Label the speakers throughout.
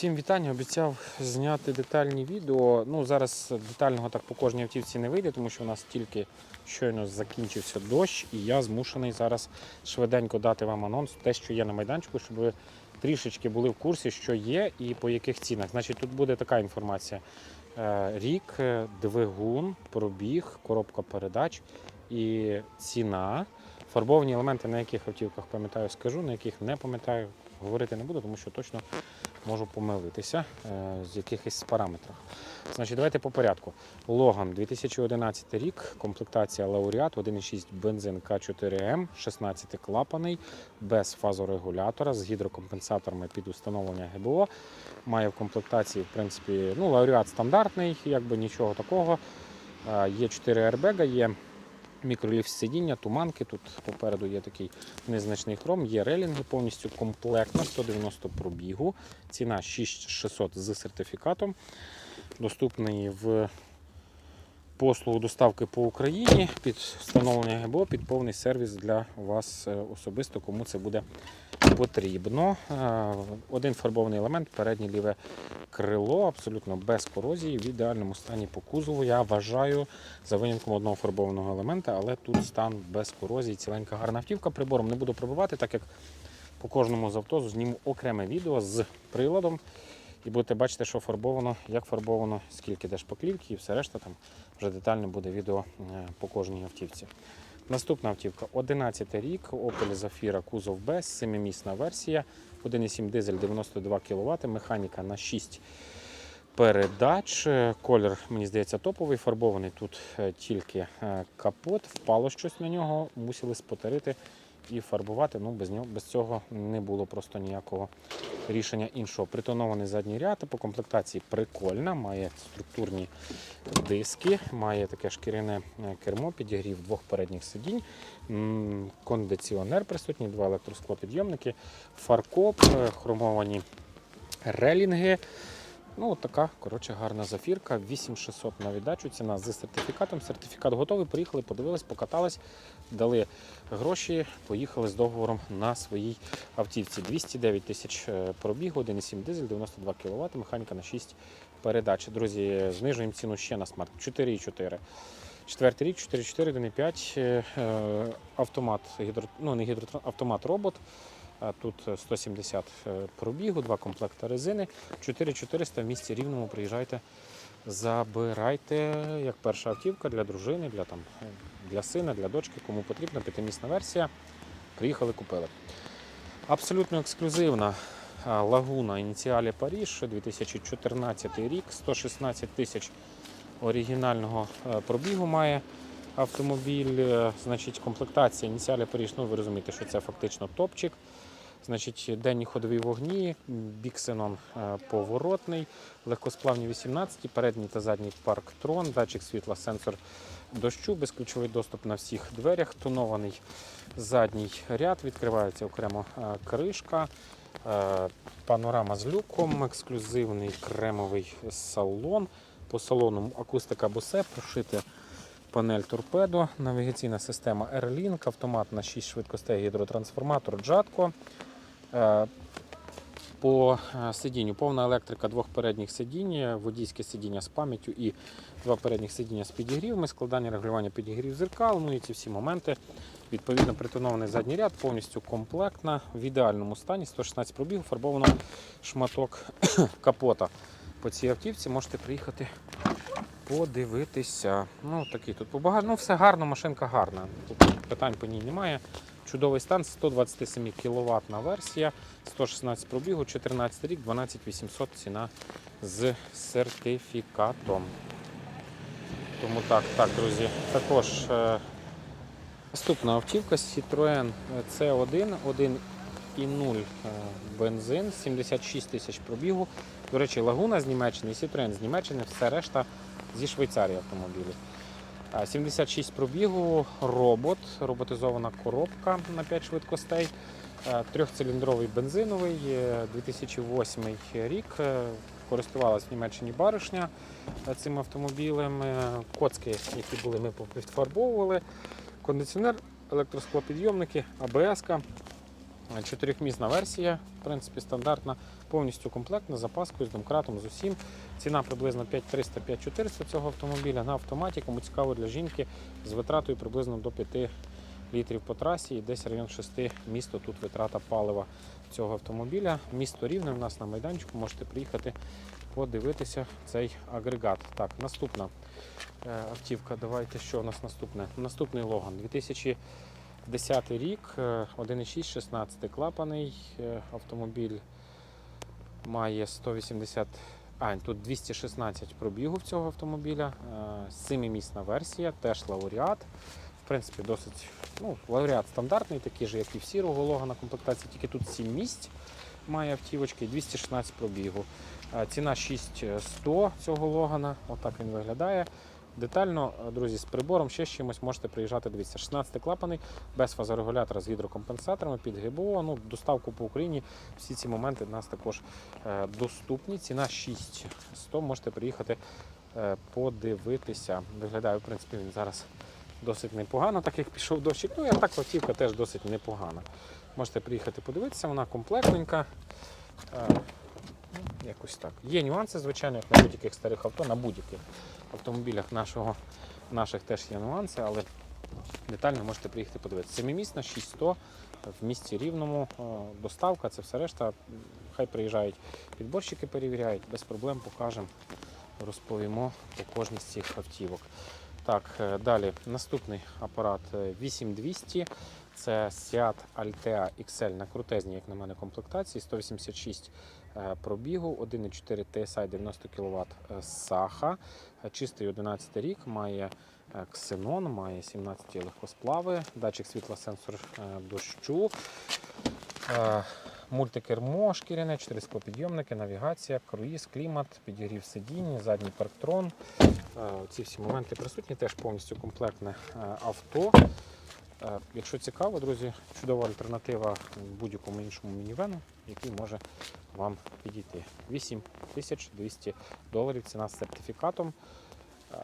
Speaker 1: Всім вітання. Обіцяв зняти детальні відео. Ну, зараз детального так по кожній автівці не вийде, тому що у нас тільки щойно закінчився дощ, і я змушений зараз швиденько дати вам анонс, те, що є на майданчику, щоб ви трішечки були в курсі, що є і по яких цінах. Значить, тут буде така інформація: Е, рік, е, двигун, пробіг, коробка передач і ціна. Фарбовані елементи, на яких автівках пам'ятаю, скажу, на яких не пам'ятаю, говорити не буду, тому що точно можу помилитися е, з якихось параметрах. Значить, давайте по порядку. Логан 2011 рік, комплектація Лауреат, 1,6 бензин К4М, 16 клапаний, без фазорегулятора, з гідрокомпенсаторами під установлення ГБО. Має в комплектації, в принципі, ну, Лауреат стандартний, якби нічого такого. Е, Є 4 аербега, є мікроліфт сидіння, туманки. Тут попереду є такий незначний хром, є релінги повністю комплектно, 190 пробігу. Ціна 6600 з сертифікатом. Доступний в послугу доставки по Україні під встановлення ГБО, під повний сервіс для вас е, особисто, кому це буде потрібно. Е, Один фарбований елемент, переднє ліве крило, абсолютно без корозії, в ідеальному стані по кузову. Я вважаю за винятком одного фарбованого елемента, але тут стан без корозії, ціленька гарна автівка. Прибором не буду пробивати, так як по кожному з авто зніму окреме відео з приладом. І будете бачити, що фарбовано, як фарбовано, скільки де шпаклівки і все решта там вже детально буде відео е, по кожній автівці. Наступна автівка. 11 рік, Opel Zafira кузов Б, 7-місна версія, 1,7 дизель 92 кВт, механіка на 6 передач. Колір, мені здається, топовий, фарбований тут е, тільки е, капот, впало щось на нього, мусили спотерити і фарбувати. Ну, без, нього, без цього не було просто ніякого рішення іншого. Притонований задній ряд по комплектації прикольна, має структурні диски, має таке шкіряне е, кермо, підігрів двох передніх сидінь, кондиціонер присутній, два електросклопідйомники, фаркоп, е, хромовані релінги. Ну, от така, коротше, гарна зафірка. 8600 на віддачу. Ціна з сертифікатом. Сертифікат готовий. Приїхали, подивились, покатались, дали гроші, поїхали з договором на своїй автівці. 209 тисяч е, пробігу, 1,7 дизель, 92 кВт, механіка на 6 передач. Друзі, знижуємо ціну ще на смарт. 4,4. Четвертий рік, 4,4, 1,5. е, е, Автомат, гідро, ну не гідротран, автомат робот. Тут 170 е, пробігу, два комплекти резини, 4400 в місті рівному. Приїжджайте, забирайте як перша автівка для дружини, для, там, е, для сина, для дочки, кому потрібна, п'ятимісна версія. Приїхали, купили. Абсолютно ексклюзивна лагуна ініціалі Паріж 2014 рік, 116 тисяч оригінального е, пробігу має автомобіль. Е, Значить, комплектація ініціалі Паріж, ну ви розумієте, що це фактично топчик. Значить, денні ходові вогні, біксенон е, поворотний, легкосплавні 18, передній та задній парктрон, датчик світла, сенсор дощу, безключовий доступ на всіх дверях, тонований задній ряд, відкривається окремо е, кришка, е, панорама з люком, ексклюзивний кремовий салон. По салону акустика Bose, прошити панель торпедо, навігаційна система Airlink, автомат на 6 швидкостей, гідротрансформатор Jatco. Е, По е, сидінню повна електрика двох передніх сидінь, водійське сидіння з пам'яттю і два передніх сидіння з підігрівами, складання регулювання підігрів зеркал, ну і ці всі моменти. Відповідно, притонований задній ряд, повністю комплектна, в ідеальному стані, 116 пробігів, фарбовано шматок капота. По цій автівці можете приїхати подивитися. Ну, такий тут побагато. Ну, все гарно, машинка гарна. Тут питань по ній немає. Чудовий стан, 127 кВт версія, 116 пробігу, 14 рік, 12800 ціна з сертифікатом. Тому так, так, друзі. Також е, наступна автівка Citroën C1, 1,0 е, бензин, 76 тисяч пробігу. До речі, лагуна з Німеччини, і Citroën з Німеччини, все решта зі Швейцарії автомобілі. А, 76 пробігу, робот, роботизована коробка на 5 швидкостей, а, трьохциліндровий бензиновий, е, 2008 рік. е, Користувалась в Німеччині баришня е, цим автомобілем. Е, Коцки, які були, ми підфарбовували. Кондиціонер, електросклопідйомники, АБС. Чотирьохмісна версія, в принципі, стандартна, повністю комплектна, запаскою, з домкратом, з усім. Ціна приблизно 5300-5400 цього автомобіля на автоматі. Кому цікаво для жінки з витратою приблизно до 5 літрів по трасі і десь район 6 місто. Тут витрата палива цього автомобіля. Місто рівне у нас на майданчику. Можете приїхати подивитися цей агрегат. Так, наступна е, автівка. Давайте що у нас наступне? Наступний Логан 2010 рік, е, 1,6, 16 клапаний е, автомобіль має 180. А, тут 216 пробігу цього автомобіля, е, семимісна версія, теж лауреат. В принципі, досить ну, лауреат стандартний, такий же, як і в сірого Логана комплектації, тільки тут 7 місць має автівочки і 216 пробігу. Е, Ціна 6100 цього Логана, отак він виглядає. Детально, е, друзі, з прибором ще з чимось можете приїжджати. Дивіться, 16 клапаний, без фазорегулятора з гідрокомпенсаторами під ГБО. Ну, доставку по Україні. Всі ці моменти в нас також е, доступні. Ціна 6100, можете приїхати е, подивитися. Виглядає, в принципі, він зараз досить непогано, так як пішов дощик. Ну, і так автівка теж досить непогана. Можете приїхати подивитися, вона комплектненька. Е, Якось так. Є нюанси, звичайно, як на будь-яких старих авто, на будь-яких автомобілях нашого, наших теж є нюанси, але детально можете приїхати подивитися. Семимісна, 6100 в місті рівному, е, доставка, це все решта. Хай приїжджають підборщики, перевіряють, без проблем покажемо, розповімо по кожній з цих автівок. Так, е, далі наступний апарат е, 8200. Це Seat Altea XL на крутезній, як на мене, комплектації, 186 е, пробігу, 1,4 TSI 90 кВт Саха, Е, чистий 11 рік, має е, ксенон, має 17 легкосплави, датчик світла, сенсор е, дощу, е, мультикермо, шкіряне, 4 склопідйомники, навігація, круїз, клімат, підігрів сидінь, задній парктрон. Е, Ці всі моменти присутні, теж повністю комплектне е, авто. Е, Якщо цікаво, друзі, чудова альтернатива будь-якому іншому мінівену, який може вам підійти. 8200 доларів ціна з сертифікатом. Е,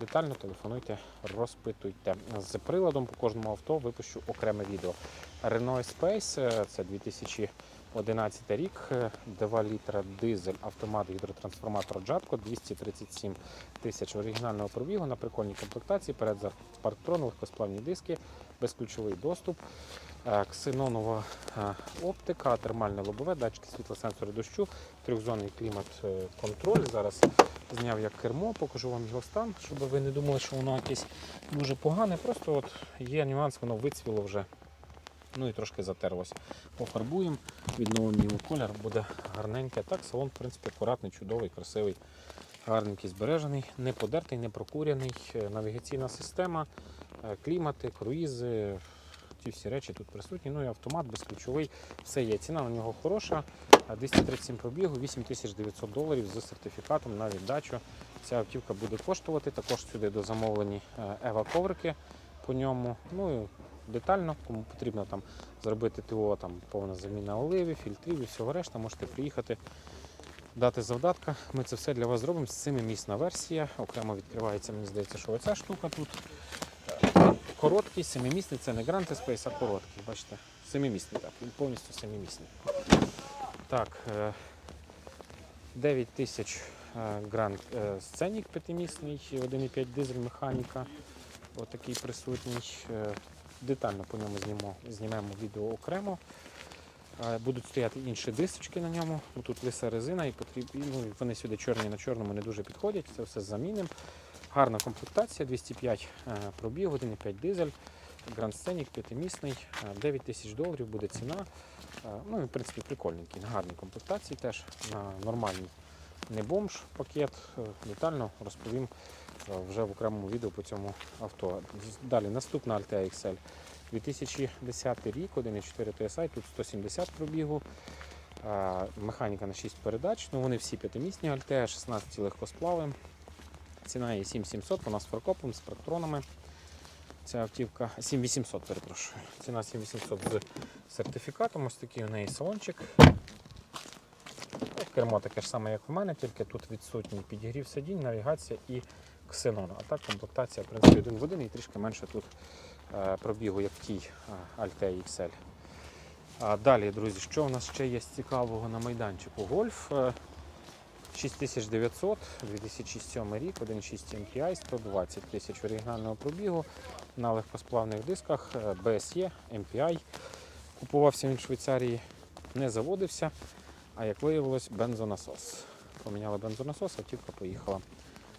Speaker 1: Детально телефонуйте, розпитуйте. З приладом по кожному авто випущу окреме відео. Renault Space е, це 2011 рік, е, 2 літра дизель, автомат гідротрансформатор Jatco, 237 тисяч оригінального пробігу на прикольній комплектації, перед парктрон, легкосплавні диски, безключовий доступ, е, ксенонова е, оптика, термальне лобове, датчики світлосенсори дощу, трьохзонний клімат е. Зараз зняв як кермо, покажу вам його стан, щоб ви не думали, що воно якесь дуже погане. Просто от є нюанс, воно вицвіло вже. Ну і трошки затерлось. Пофарбуємо, відновимо йому колір, буде гарненьке. Так, салон, в принципі, акуратний, чудовий, красивий, гарненький, збережений, не подертий, не прокуряний. Е, Навігаційна система, е, клімати, круїзи. Ті всі речі тут присутні. Ну і автомат безключовий. Все є. Ціна на нього хороша. 237 пробігу, 8900 доларів з сертифікатом на віддачу. Ця автівка буде коштувати. Також сюди дозамовлені ева коврики по ньому. Ну і детально, кому потрібно там зробити ТО, там повна заміна оливи, фільтрів і всього решта, можете приїхати, дати завдатка. Ми це все для вас зробимо. Семимісна версія. Окремо відкривається, мені здається, що оця штука тут. Короткий, семимісний, це не Grand Space, а короткий. Бачите, семимісний, так, він повністю семимісний. Так, е, 9 тисяч е, Grand е, Scenic п'ятимісний, 1,5 дизель механіка. Отакий присутній. Е, Детально по ньому знімо, знімемо відео окремо. Е, Будуть стояти інші дисочки на ньому. Тут лиса резина і потріб... ну, вони сюди чорні на чорному не дуже підходять. Це все замінимо. Гарна комплектація, 205 е, пробіг, 1,5 дизель. Grand Scenic п'ятимісний, е, 9 тисяч доларів буде ціна. Е, Ну в принципі прикольненький, на гарній комплектації теж на нормальній не бомж пакет. Е, Детально розповім е, вже в окремому відео по цьому авто. Далі наступна Altea XL. 2010 рік, 1,4 TSI, тут 170 пробігу. Е, Механіка на 6 передач. Ну, вони всі п'ятимісні Altea, 16 легкосплави. Ціна є 7700, вона з фаркопом, з парктронами. Ця автівка 7800, перепрошую. Ціна 7800 з сертифікатом. Ось такий у неї салончик. Кермо таке ж саме, як в мене, тільки тут відсутній підігрів сидінь, навігація і ксенон. А так комплектація в принципі один в один і трішки менше тут е, пробігу, як в тій е, Altea XL. А далі, друзі, що у нас ще є цікавого на майданчику? Гольф е, 6900, 2007 рік, 1.6 MPI, 120 тисяч оригінального пробігу на легкосплавних дисках е, BSE, MPI. Купувався він в Швейцарії, не заводився, а як виявилось, бензонасос. Поміняли бензонасос, автівка поїхала.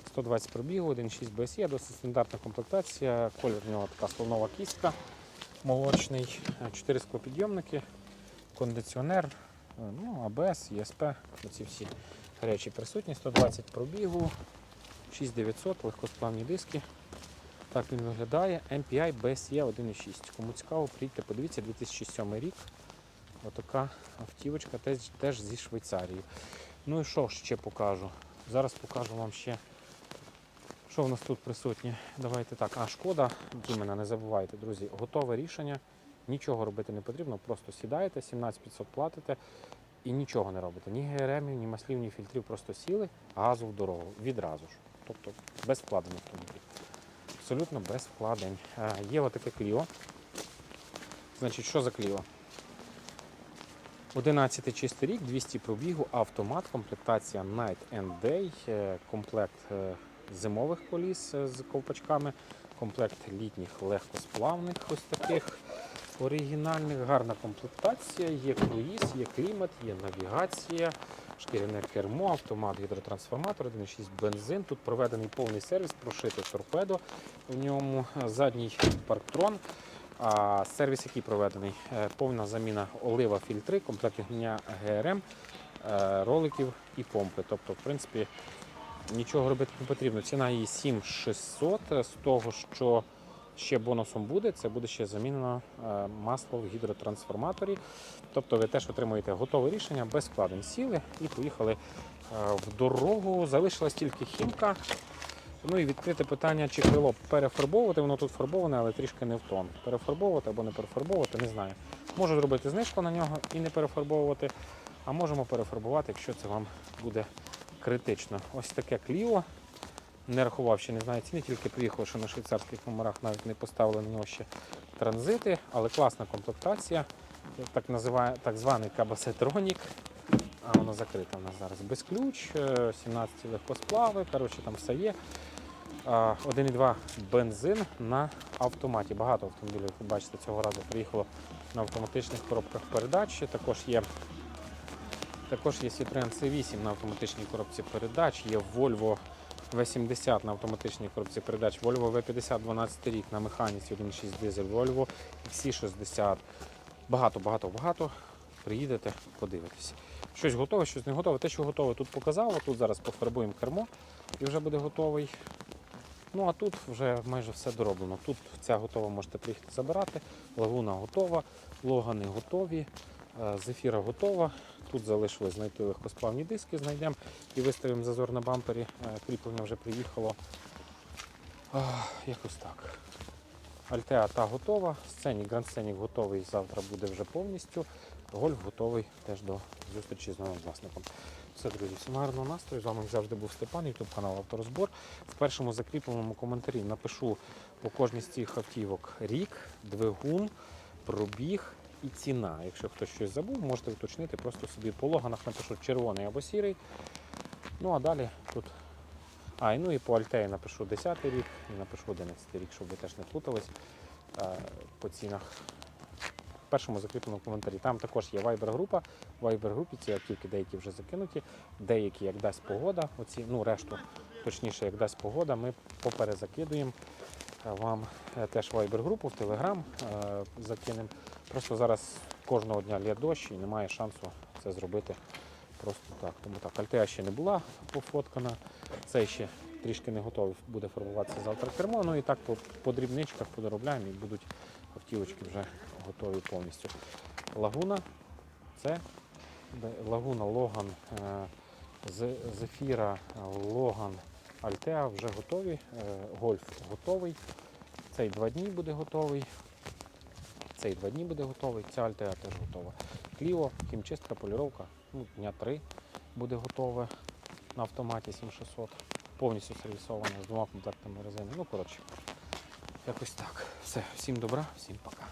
Speaker 1: 120 пробігу, 1.6 BSE, досить стандартна комплектація. Колір в нього така слонова кістка, молочний, 4 склопідйомники, кондиціонер, е, ну, АБС, ЄСП, оці всі речі присутні. 120 пробігу, 6900, легкосплавні диски. Так він виглядає. MPI BSE 1.6. Кому цікаво, приїдьте, подивіться, 2007 рік. Отака автівочка теж, теж зі Швейцарії. Ну і що ще покажу? Зараз покажу вам ще, що в нас тут присутнє. Давайте так. А шкода, іменно не забувайте, друзі, готове рішення. Нічого робити не потрібно, просто сідаєте, 17500 платите і нічого не робите. Ні ГРМів, ні маслів, ні фільтрів, просто сіли, газу в дорогу. Відразу ж. Тобто без вкладень автомобіль. Абсолютно без вкладень. Є отаке кліо. Значить, що за кліо? 11 чистий рік, 200 пробігу, автомат, комплектація Night and Day, е, комплект е, зимових коліс е, з ковпачками, комплект літніх легкосплавних, ось таких оригінальних, гарна комплектація, є круїз, є клімат, є навігація, шкіряне кермо, автомат, гідротрансформатор, 1.6 бензин. Тут проведений повний сервіс, прошите торпедо в ньому, е, задній парктрон. А сервіс, який проведений, Е, повна заміна олива фільтри, комплект комплектування ГРМ, е, роликів і помпи. Тобто, в принципі, нічого робити не потрібно. Ціна її 7600. З того, що ще бонусом буде, це буде ще замінено е, масло в гідротрансформаторі. Тобто ви теж отримуєте готове рішення без вкладень. Сіли і поїхали е, в дорогу. Залишилась тільки хімка. Ну і відкрите питання, чи крило перефарбовувати, воно тут фарбоване, але трішки не в тон. Перефарбовувати або не перефарбовувати, не знаю. Можу зробити знижку на нього і не перефарбовувати, а можемо перефарбувати, якщо це вам буде критично. Ось таке кліо. Не рахував ще, не знаю ціни, тільки приїхав, що на швейцарських номерах навіть не поставили на нього ще транзити, але класна комплектація. Так, називає, так званий кабасетронік. А воно закрите у нас зараз без ключ, е, 17 легкосплави, коротше там все є. А, 1,2 бензин на автоматі. Багато автомобілів, ви бачите, цього разу приїхало на автоматичних коробках передач. Також є, також є Citroen C8 на автоматичній коробці передач, є Volvo V70 на автоматичній коробці передач, Volvo V50 12 рік на механіці 1.6 дизель, Volvo XC60. Багато, багато, багато. Приїдете, подивитесь. Щось готове, щось не готове. Те, що готове, тут показало. Тут зараз пофарбуємо кермо і вже буде готовий. Ну а тут вже майже все дороблено. Тут ця готова можете приїхати забирати. Лагуна готова, логани готові, е, зефіра готова. Тут залишилось знайти легкосплавні диски, знайдемо і виставимо зазор на бампері. Е, Кріплення вже приїхало. Якось так. Альтеа та готова. Сценік, Гранд Сценік готовий. Завтра буде вже повністю. Гольф готовий теж до зустрічі з новим власником. Все, друзі, всім гарного настрою. З вами завжди був Степан, YouTube канал Авторозбор. В першому закріпленому коментарі напишу по кожній з цих автівок рік, двигун, пробіг і ціна. Якщо хтось щось забув, можете уточнити просто собі по логанах напишу червоний або сірий. Ну а далі тут. А, і ну і по Альтеї напишу 10 рік і напишу 11 рік, щоб ви теж не плутались е, по цінах. В першому закріпленому коментарі. Там також є Viber-група. В Viber-групі ці автівки деякі вже закинуті, деякі, як дасть погода, оці, ну решту, точніше, як дасть погода, ми поперезакидуємо вам е, теж Viber-групу в е, закинемо. Просто зараз кожного дня лє дощ і немає шансу це зробити просто так. Тому так, Альтея ще не була пофоткана, цей ще трішки не готовий, буде формуватися завтра кермо. Ну і так по, по дрібничках подоробляємо і будуть автівочки вже готові повністю. Лагуна це Лагуна Логан е, Зефіра Логан Альтеа вже готові. Е, Гольф готовий. Цей два дні буде готовий. Цей два дні буде готовий. Ця Альтеа теж готова. Кліо, хімчистка, поліровка. Ну, дня три буде готове на автоматі 7600. Повністю сервісоване з двома комплектами резини. Ну, коротше, якось так. Все, всім добра, всім пока.